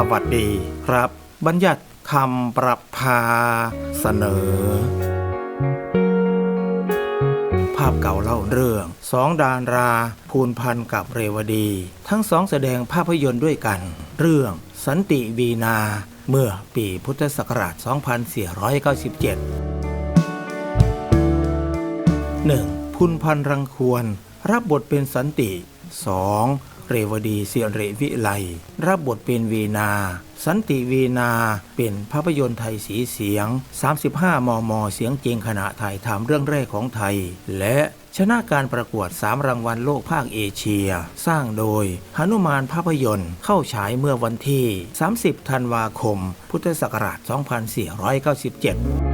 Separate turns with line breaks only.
สวัสดีครับ บัญญัติคำประพาเสนอ ภาพเก่าเล่าเรื่องสองดานราภูนพันธ์กับเรวดี ทั้งสองแสดงภาพยนตร์ด้วยกัน เรื่องสันติวีนา เมื่อปีพุทธศักราช 2497 1. พุนพันธ์รังควร รับบทเป็นสันติ 2. เรวดีเสียเรวิไลรับบทเป็นวีนา สันติวีนาเป็นภาพยนตร์ไทยสีเสียง 35 มม เสียงจริงขณะถ่ายทำเรื่องแรกของไทย และชนะการประกวด 3 รางวัลโลกภาคเอเชีย สร้างโดยหนุมานภาพยนตร์เข้าฉายเมื่อวันที่ 30 ธันวาคม พุทธศักราช 2497